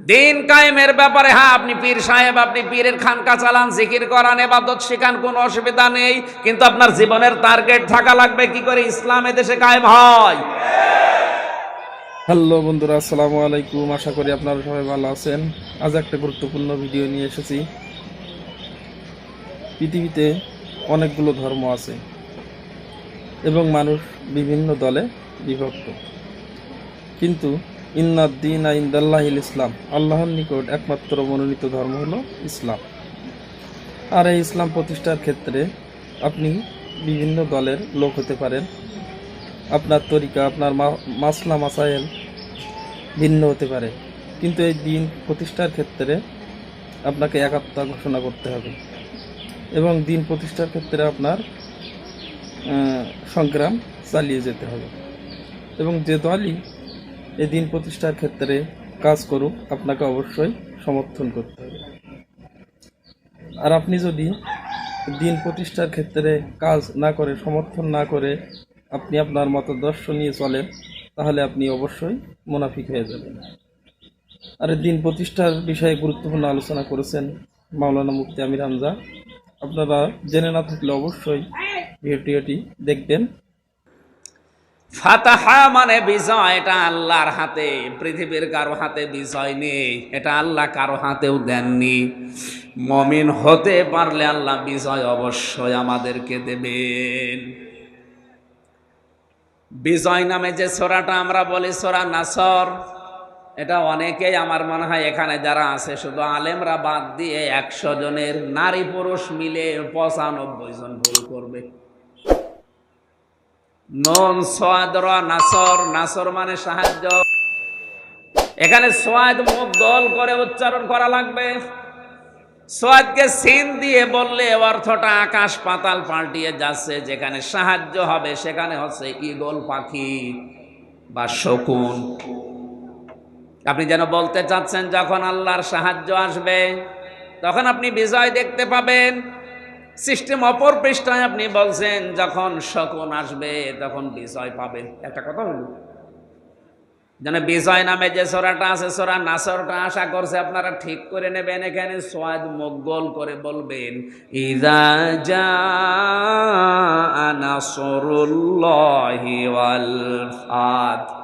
দিন কায়েমের ব্যাপারে হ্যাঁ আপনি পীর সাহেব, আপনি পীরের খানকা চালান, জিকির করান, এবাদত শিখান, কোনো অসুবিধা নেই। কিন্তু আপনার জীবনের টার্গেট থাকা লাগবে, কি করে ইসলাম এদেশে কায়েম হয়? হ্যালো বন্ধুরা, আসসালামু আলাইকুম। আশা করি আপনারা সবাই ভালো আছেন। আজ একটা গুরুত্বপূর্ণ ভিডিও নিয়ে এসেছি। পৃথিবীতে অনেকগুলো ধর্ম আছে এবং মানুষ বিভিন্ন দলে বিভক্ত। কিন্তু ইন্নাদ্দিন ইন্দাল্লাহিল ইসলাম আল্লাহর নিকট একমাত্র মনোনীত ধর্ম হলো ইসলাম। আর এই ইসলাম প্রতিষ্ঠার ক্ষেত্রে আপনি বিভিন্ন দলের লোক হতে পারেন। আপনার তরিকা, আপনার মাসলা মাসাইল ভিন্ন হতে পারে। কিন্তু এই দিন প্রতিষ্ঠার ক্ষেত্রে আপনাকে একাত্মতা ঘোষণা করতে হবে। এবং দিন প্রতিষ্ঠার ক্ষেত্রে আপনার সংগ্রাম চালিয়ে যেতে হবে। এবং যে দলই এই দিন প্রতিষ্ঠার ক্ষেত্রে কাজ করুক, আপনাকে অবশ্যই সমর্থন করতে হবে। আর আপনি যদি দিন প্রতিষ্ঠার ক্ষেত্রে কাজ না করে, সমর্থন না করে আপনি আপনার মতদর্শ নিয়ে চলেন, তাহলে আপনি অবশ্যই মুনাফিক হয়ে যাবেন। আর দিন প্রতিষ্ঠার বিষয়ে গুরুত্বপূর্ণ আলোচনা করেছেন মাওলানা মুফতি আমির হামজা। আপনারা জেনে না থাকলে অবশ্যই ভিডিওটি দেখবেন। ফাতাহা মানে বিজয়, এটা আল্লাহর হাতে, পৃথিবীর কারও হাতে বিজয় নেই, এটা আল্লাহ কারও হাতেও দেননি। মমিন হতে পারলে আল্লাহ বিজয় অবশ্যই আমাদেরকে দেবেন। বিজয় নামে যে সোরাটা আমরা বলি সোরা নাসর, এটা অনেকেই আমার মনে হয় এখানে যারা আছে, শুধু আলেমরা বাদ দিয়ে একশো জনের নারী পুরুষ মিলে পঁচানব্বই জন ভুল করবে। নন সোয়াদর নাসর। নাসর মানে সাহায্য। এখানে সোয়াদ মুখ দল করে উচ্চারণ করা লাগবে। সোয়াদকে সিন দিয়ে বললে অর্থটা আকাশ পাতাল পাল্টিয়ে যাচ্ছে। যেখানে সাহায্য হবে, সেখানে হচ্ছে ইগল পাখি বা শকুন। আপনি যেন বলতে চাচ্ছেন, যখন আল্লাহর সাহায্য আসবে, তখন আপনি বিজয় দেখতে পাবেন। সিস্টেম অপর পৃষ্ঠায় আপনি বলছেন, যখন শকুন আসবে, তখন বিজয় পাবেন একটা কথা বলুন। যেন বিজয় নামে যে সোরাটা আছে, সোরা নাসরটা আশা করছে, আপনারা ঠিক করে নেবেন। এখানে সোয়াদ মগ্গল করে বলবেন, ইদা যা ওয়াল ফাত।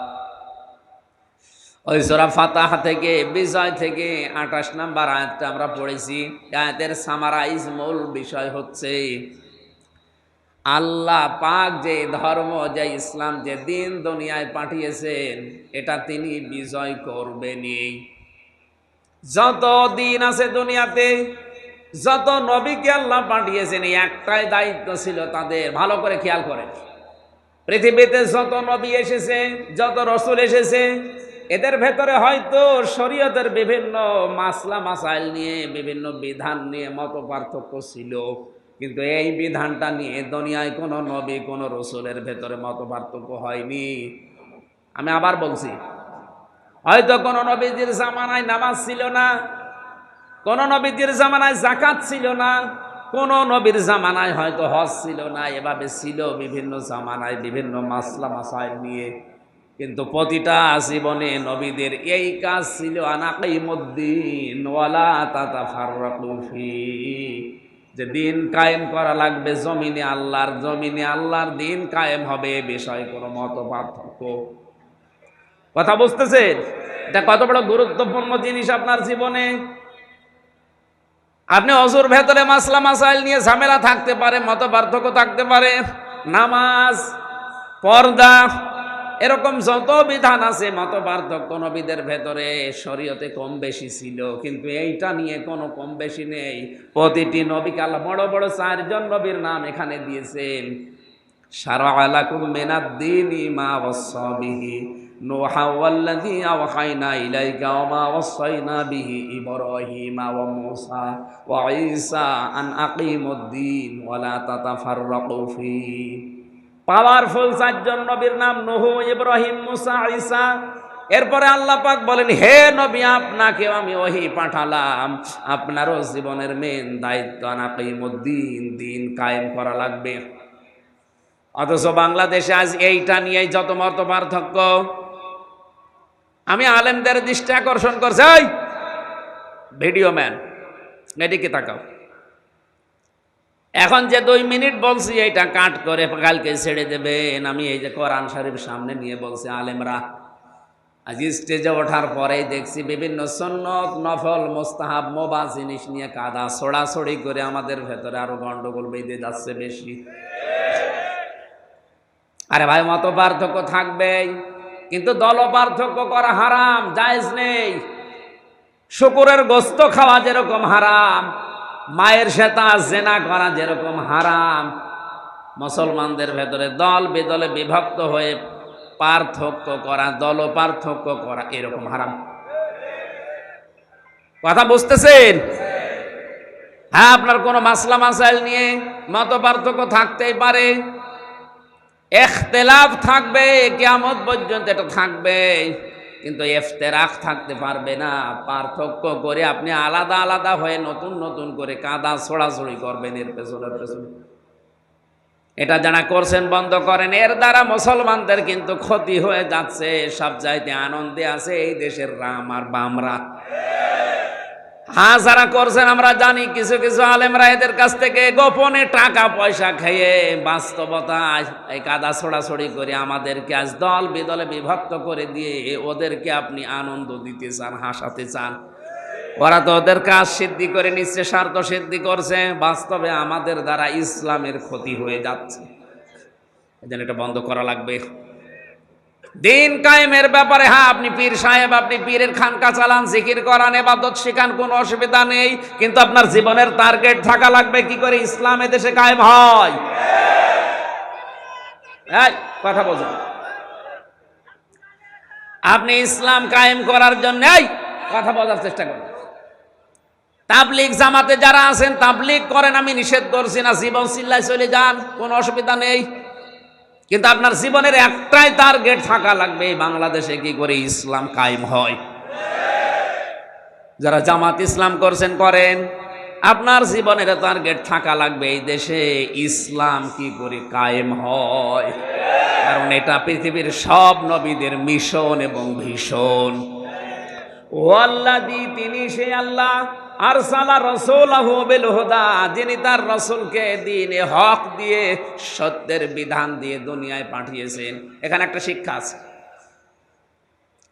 ওই সোরা ফাতাহা থেকে, বিজয় থেকে আঠাশ নাম্বার আয়াতটা আমরা পড়েছি। আয়াতের সামারাইজ মূল বিষয় হচ্ছে, আল্লাহ পাক যে ধর্ম, যে ইসলাম, যে দিন দুনিয়ায় পাঠিয়েছেন, এটা তিনি বিজয় করবেনই। যত দিন আছে দুনিয়াতে, যত নবীকে আল্লাহ পাঠিয়েছেন একটাই দায়িত্ব ছিল তাদের। ভালো করে খেয়াল করেন। পৃথিবীতে যত নবী এসেছে, যত রসুল এসেছে এদের ভেতরে হয়তো শরীয়তের বিভিন্ন মাসলা, মাসাইল নিয়ে, বিভিন্ন বিধান নিয়ে মত পার্থক্য ছিল। কিন্তু এই বিধানটা নিয়ে দুনিয়ায় কোনো নবী, কোনো রসুলের ভেতরে মত পার্থক্য হয়নি। আমি আবার বলছি, হয়তো কোনো নবীজির জামানায় নামাজ ছিল না, কোনো নবীজির জামানায় জাকাত ছিল না, কোনো নবীর জামানায় হয়তো হজ ছিল না, এভাবে ছিল বিভিন্ন জামানায় বিভিন্ন মাসলা, মাসাইল নিয়ে। কিন্তু প্রতিটা জীবনে নবীদের এই কাজ ছিল আনাকিমুদ্দিন ওয়ালা তাতা ফাররাকুফি যে দিন কায়েম করা লাগবে জমিনে আল্লাহর জমিনে আল্লাহর দিন কায়েম হবে বিষয়ে কোনো মত পার্থক্য। কথা বুঝতেছেন? এটা কত বড় গুরুত্বপূর্ণ জিনিস আপনার জীবনে? আপনি অজুর ভেতরে মাসলা মাসাইল নিয়ে ঝামেলা থাকতে পারে, মত পার্থক্য থাকতে পারে। নামাজ, পর্দা এরকম যত বিধান আছে মত পার্থক্য নবীদের ভেতরে শরীয়তে কম বেশি ছিল কিন্তু এইটা নিয়ে কোনো কম বেশি নেই প্রতিটি নবীকে আল্লাহ বড় বড় চারজন নবীর নাম এখানে দিয়েছেন সারা আলাকুম মিনাদ্দিনি মা ওয়াসাবিহি نوحا والذي أوحينا إليك وما وصينا به إبراهيم وموسى وعيسى أن أقيموا الدين ولا تتفرقوا فيه পাওয়ারফুল চারজন নবীর নাম নহু, ইব্রাহিম, মুসা, ঈসা। এরপরে আল্লাহ পাক বলেন, হে নবী আপনাকে আমি ওহি পাঠালাম। আপনারও জীবনের মেন দায়িত্ব আনাকিমুদ্দিন, দিন কায়েম করা লাগবে। অথচ বাংলাদেশে আজ এইটা নিয়েই যত মত পার্থক্য। আমি আলেমদের দৃষ্টি আকর্ষণ করছি। ভিডিও ম্যান, এদিকে তাকাও। এখন যে দুই মিনিট বলছি এটা কাট করে কালকে ছেড়ে দেবেন আমি এই যে কোরআন শরীফ সামনে নিয়ে বলছি, আলেমরা, আজ স্টেজে ওঠার পরেই দেখছি বিভিন্ন সন্নত, নফল, মোস্তাহাব মোবা জিনিস নিয়ে কাদা ছড়াছড়ি করে আমাদের ভেতরে আরও গন্ডগোল বেঁধে যাচ্ছে বেশি। আরে ভাই, মত পার্থক্য থাকবেই, কিন্তু দল পার্থক্য করা হারাম, জায়েজ নেই। শুকুরের গোস্ত খাওয়া যেরকম হারাম মায়ের সেতা, জেনা করা যেরকম হারাম। মুসলমানদের ভেতরে দল বেদলে বিভক্ত হয়ে পার্থক্য করা, দল পার্থক্য করা এরকম হারাম। কথা বুঝতেছেন? হ্যাঁ আপনার কোনো মাসলা মাসাইল নিয়ে মত পার্থক্য থাকতেই পারে। এখতেলাফ থাকবে কেমন পর্যন্ত এটা থাকবে। কিন্তু এফতেরাক থাকতে পারবে না। পার্থক্য করে আপনি আলাদা আলাদা হয়ে নতুন নতুন করে কাঁদা ছোড়াছড়ি করবেন এর পেছনের পেছনে। এটা যারা করছেন বন্ধ করেন, এর দ্বারা মুসলমানদের কিন্তু ক্ষতি হয়ে যাচ্ছে। সব চাইতে আনন্দে আছে এই দেশের রাম আর বামরা। হ্যাঁ যারা করছেন, আমরা জানি কিছু কিছু আলেমরা এদের কাছ থেকে গোপনে টাকা পয়সা খেয়ে বাস্তবতায় এই কাদা ছোড়াছড়ি করে আমাদেরকে আজ দল বিদলে বিভক্ত করে দিয়ে ওদেরকে আপনি আনন্দ দিতে চান, হাসাতে চান। ওরা তো ওদের কাজ সিদ্ধি করে নিচ্ছে, স্বার্থ সিদ্ধি করছে, বাস্তবে আমাদের দ্বারা ইসলামের ক্ষতি হয়ে যাচ্ছে। এই এটা বন্ধ করা লাগবে। দিন কায়েমের ব্যাপারে হ্যাঁ আপনি পীর সাহেব, আপনি পীরের খানকা চালান, জিকির করান, এবাদত শেখান, কোনো অসুবিধা নেই। কিন্তু আপনার জীবনের টার্গেট থাকা লাগবে, কি করে ইসলাম দেশে কায়েম হয়? কথা বলছেন। আপনি ইসলাম কায়েম করার জন্য কথা বলার চেষ্টা করেন। তাবলিক জামাতে যারা আছেন তাবলিক করেন, আমি নিষেধ করছি না, জীবন চিল্লায় চলে যান, কোনো অসুবিধা নেই। কিন্তু আপনার জীবনের একটাই টার্গেট থাকা লাগবে বাংলাদেশে কি করে ইসলাম কায়েম হয়। যারা জামাত ইসলাম করছেন, করেন। আপনার জীবনের টার্গেট থাকা লাগবে এই দেশে ইসলাম কি করে কায়েম হয়। কারণ এটা পৃথিবীর সব নবীদের মিশন এবং ভীষণ। ও তিনি সে আল্লাহ। আর সালা রসুল বিল হুদা যিনি তার রসুলকে দিনে হক দিয়ে সত্যের বিধান দিয়ে দুনিয়ায় পাঠিয়েছেন। এখানে একটা শিক্ষা আছে।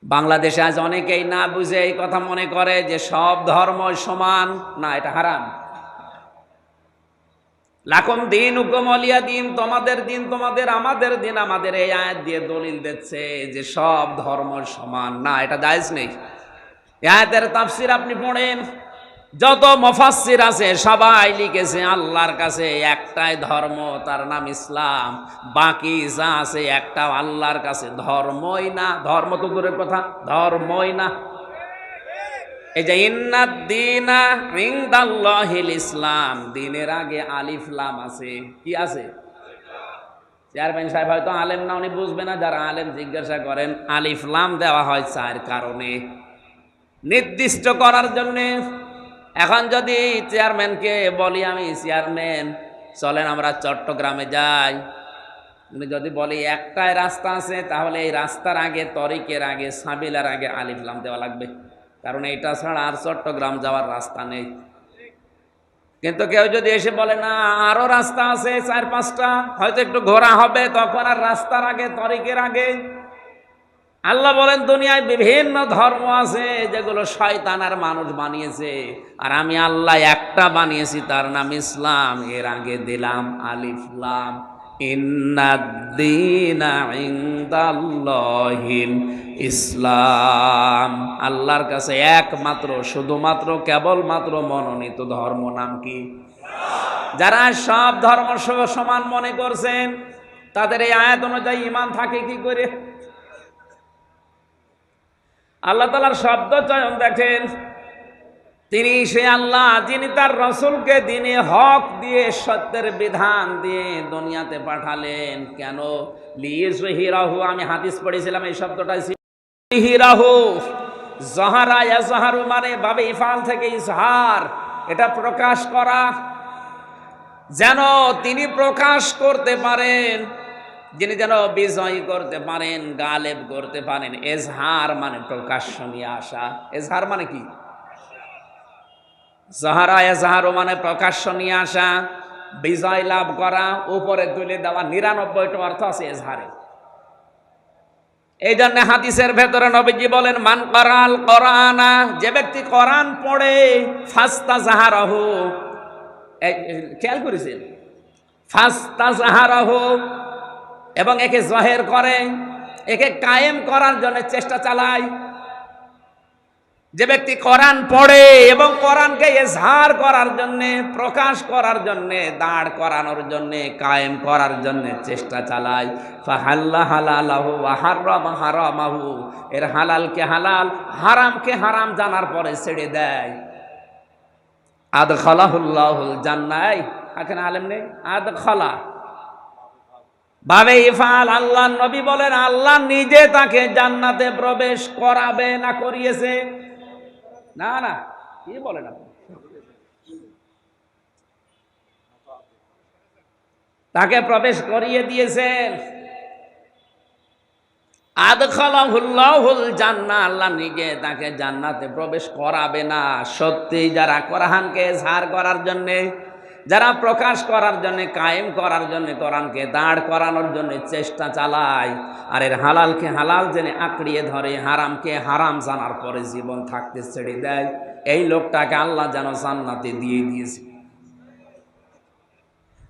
বাংলাদেশে আজ অনেকেই না বুঝে এই কথা মনে করে যে সব ধর্ম সমান। না, এটা হারাম। লাখন দিন উকমলিয়া দিন, তোমাদের দিন তোমাদের, আমাদের দিন আমাদের এই আয়াত দিয়ে দলিল দিচ্ছে যে সব ধর্ম সমান। না, এটা জায়েজ নেই। আয়াতের তাফসির আপনি পড়েন। যত মফাসির আছে, সবাই লিখেছে, আল্লাহর কাছে একটাই ধর্ম, তার নাম ইসলাম। বাকি যা আছে একটা আল্লাহর কাছে। ধর্মই না, ধর্ম তো দূরের কথা, ধর্মই না। এই যে ইন্নাদ্দিনা ইনদাল্লাহিল ইসলাম দিনের আগে আলিফ লাম আছে। কি আছে? চেয়ারম্যান সাহেব হয়তো আলেম না, উনি বুঝবে না। যারা আলেম জিজ্ঞাসা করেন, আলিফ লাম দেওয়া হয় চার কারণে। নির্দিষ্ট করার জন্যে। এখন যদি চেয়ারম্যানকে বলি আমি, চেয়ারম্যান, চলেন আমরা চট্টগ্রামে যাই। উনি যদি বলি, একটাই রাস্তা আছে, তাহলে এই রাস্তার আগে, তরিকের আগে, সাবিলার আগে আলিফলাম দেওয়া লাগবে। কারণ এটা ছাড়া আর চট্টগ্রাম যাওয়ার রাস্তা নেই। কিন্তু কেউ যদি এসে বলে, না, আরও রাস্তা আছে, চার পাঁচটা, হয়তো একটু ঘোরা হবে, তখন আর রাস্তার আগে, তরিকের আগে আল্লাহ বলেন, দুনিয়ায় বিভিন্ন ধর্ম আছে যেগুলো শয়তান আর মানুষ বানিয়েছে। আর আমি আল্লাহ একটা বানিয়েছি, তার নাম ইসলাম। এর আগে দিলাম আলিফলাম ইসলাম। আল্লাহর কাছে একমাত্র, শুধুমাত্র, কেবলমাত্র মনোনীত ধর্ম নাম কি? যারা সব ধর্ম সমান মনে করছেন, তাদের এই আয়াত অনুযায়ী ইমান থাকে কি করে? আল্লাহ তালার শব্দ চয়ন দেখেন। তিনি সে আল্লাহ যিনি তার রসুলকে দিনে হক দিয়ে সত্যের বিধান দিয়ে দুনিয়াতে পাঠালেন। কেন? লিহিরাহু আমি হাদিস পড়েছিলাম, এই শব্দটাই ছিল লিহিরাহু জহারা ইয়াজহারু মানে বাবে ইফাল থেকে ইজহার। এটা প্রকাশ করা। যেন তিনি প্রকাশ করতে পারেন। যিনি যেন বিজয় করতে পারেন, গালেব করতে পারেন, এজহার মানে প্রকাশ্য নিয়ে আসা। এজহার মানে কি? জাহারা এজাহারও মানে প্রকাশ্য নিয়ে আসা, বিজয় লাভ করা, উপরে তুলে দেওয়া, নিরানব্বইটা অর্থ আছে এজহারে। এই জন্য হাদিসের ভেতরে নবীজি বলেন, মান করাল করানা যে ব্যক্তি কোরআন পড়ে ফাস্তা জাহারাহ খেয়াল করেছেন? ফাস্তা জাহারাহ এবং একে জহের করে, একে কায়েম করার জন্য চেষ্টা চালায়। যে ব্যক্তি কোরআন পড়ে এবং কোরআনকে এজহার করার জন্য, প্রকাশ করার জন্য, দাঁড় করানোর জন্য, কায়েম করার জন্য চেষ্টা চালায়। ফাহাল্লা হালালাহু হারাম হারামাহু, এর হালালকে হালাল হারামকে হারাম জানার পরে ছেড়ে দেয়। আদ খলাহুল্লাহুল জান্নাই এখানে আলেম নেই? আদ খলা ভাবে ইফাল আল্লাহ নবী বলেন, আল্লাহ নিজে তাকে জান্নাতে প্রবেশ করাবে না করিয়েছে। না না, কি বলেন আপনি? তাকে প্রবেশ করিয়ে দিয়েছেন আদখালাহুল্লাহুল জান্না আল্লাহ নিজে তাকে জান্নাতে প্রবেশ করাবে না। সত্যি যারা কোরআনকে ঝাড় করার জন্যে যারা প্রকাশ করার জন্য, কায়েম করার জন্য কোরআনকে দাঁড় করানোর জন্য চেষ্টা চালায়, আর এর হালালকে হালাল জেনে আঁকড়িয়ে ধরে, হারামকে হারাম জানার পরে জীবন থাকতে ছেড়ে দেয়, এই লোকটাকে আল্লাহ যেন জান্নাতে দিয়ে দিয়েছে।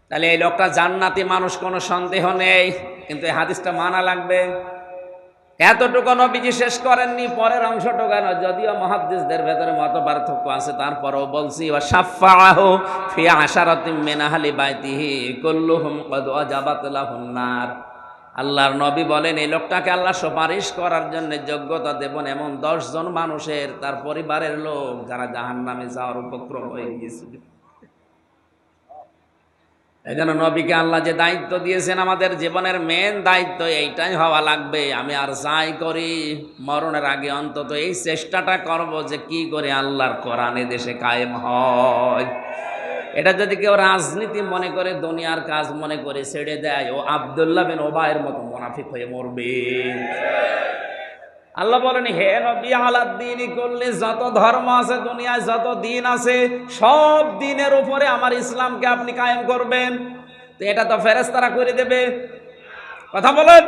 তাহলে এই লোকটা জান্নাতি মানুষ কোনো সন্দেহ নেই, কিন্তু এই হাদিসটা মানা লাগবে। এতটুকু নবীজি শেষ করেননি, পরের অংশটুকু যদিও মহাদ্দেশদের ভেতরে মত পার্থক্য আছে, তারপরেও বলছি, ওয়া সাফাহ ফি আশারাতিম মিন আহলি বাইতিহি কুল্লুহুম কদ আল্লাহর নবী বলেন, এই লোকটাকে আল্লাহ সুপারিশ করার জন্য যোগ্যতা দেবেন এমন দশজন মানুষের, তার পরিবারের লোক যারা জাহান্নামে যাওয়ার উপক্রম হয়ে গিয়েছিল। এই জন্য নবীকে আল্লাহ যে দায়িত্ব দিয়েছেন আমাদের জীবনের মেন দায়িত্ব এইটাই হওয়া লাগবে। আমি আর যাই করি, মরণের আগে অন্তত এই চেষ্টাটা করব যে কি করে আল্লাহর কোরআনে দেশে কায়েম হয়। এটা যদি কেউ রাজনীতি মনে করে, দুনিয়ার কাজ মনে করে ছেড়ে দেয়, ও আবদুল্লাহ বিন ওবায়ের মতো মুনাফিক হয়ে মরবে। আল্লাহ বলেন, হে নবী আলাদ্দিনই করলে যত ধর্ম আছে, দুনিয়ায় যত দিন আছে, সব দিনের উপরে আমার ইসলামকে আপনি কায়েম করবেন। তো এটা তো ফেরেস্তারা করে দেবে। কথা বলেন।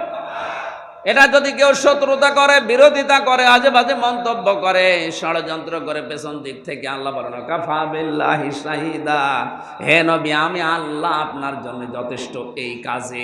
এটা যদি কেউ শত্রুতা করে, বিরোধিতা করে আজে বাজে মন্তব্য করে, ষড়যন্ত্র করে পেছন দিক থেকে আল্লাহ বলেন, কাফা বিল্লাহি শাহিদা। হে নবী, আমি আল্লাহ আপনার জন্য যথেষ্ট এই কাজে